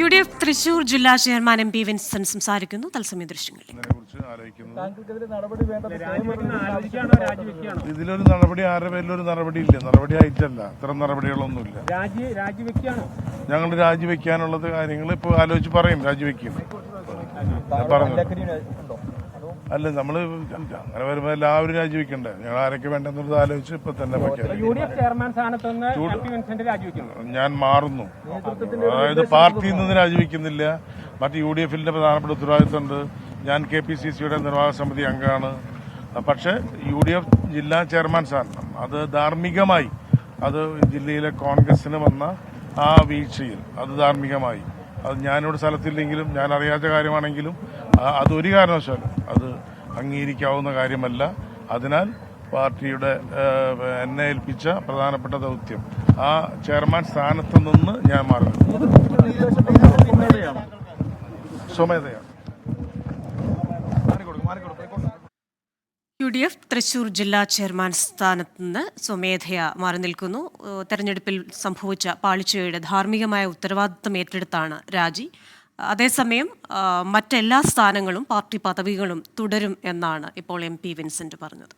U D F Thrissur ജില്ലാ chairman M P Vincent സംസാരിക്കുന്നു. തത്സമയ രാജിവെക്കുകയാണോ? ഇതിലൊരു നടപടി ആരുടെ പേരിലൊരു നടപടി ഇല്ല നടപടി ആയിട്ടല്ല. ഇത്തരം നടപടികളൊന്നുമില്ല. ഞങ്ങൾ രാജിവെക്കാനുള്ളത് കാര്യങ്ങൾ ഇപ്പോൾ ആലോചിച്ച് പറയും. രാജിവെക്കും. ഞാൻ പറഞ്ഞു അല്ല നമ്മൾ അങ്ങനെ വരുമ്പോൾ എല്ലാവരും രാജിവെക്കണ്ടേ? ഞങ്ങൾ ആരൊക്കെ വേണ്ടെന്നുള്ളത് ആലോചിച്ച് ഇപ്പൊ തന്നെ ഞാൻ മാറുന്നു. അതായത് പാർട്ടിയിൽ നിന്ന് രാജിവെക്കുന്നില്ല. മറ്റ് യു ഡി എഫിന്റെ പ്രധാനപ്പെട്ട ഉത്തരവാദിത്തമുണ്ട്. ഞാൻ കെ പി സി സിയുടെ നിർവാഹക സമിതി അംഗമാണ്. പക്ഷെ യു ഡി എഫ് ജില്ലാ ചെയർമാൻ സ്ഥാനം. അത് ധാർമ്മികമായി അത് ജില്ലയിലെ കോൺഗ്രസിന് വന്ന ആ വീഴ്ചയിൽ അത് ധാർമ്മികമായി. അത് ഞാനിവിടെ സ്ഥലത്തില്ലെങ്കിലും ഞാൻ അറിയാത്ത കാര്യമാണെങ്കിലും അതൊരു കാരണവശാലും അത് അംഗീകരിക്കാവുന്ന കാര്യമല്ല. അതിനാൽ പാർട്ടിയുടെ എന്നെ ഏൽപ്പിച്ച പ്രധാനപ്പെട്ട ദൗത്യം ആ ചെയർമാൻ സ്ഥാനത്ത് നിന്ന് ഞാൻ മാറുന്നു. സ്വമേധയാണ് യു ഡി എഫ് തൃശൂർ ജില്ലാ ചെയർമാൻ സ്ഥാനത്ത് നിന്ന് സ്വമേധയ മാറി നിൽക്കുന്നു. തെരഞ്ഞെടുപ്പിൽ സംഭവിച്ച പാളിച്ചയുടെ ധാർമ്മികമായ ഉത്തരവാദിത്തം ഏറ്റെടുത്താണ് രാജി. അതേസമയം മറ്റെല്ലാ സ്ഥാനങ്ങളും പാർട്ടി പദവികളും തുടരും എന്നാണ് ഇപ്പോൾ എം പി വിൻസെന്റ് പറഞ്ഞത്.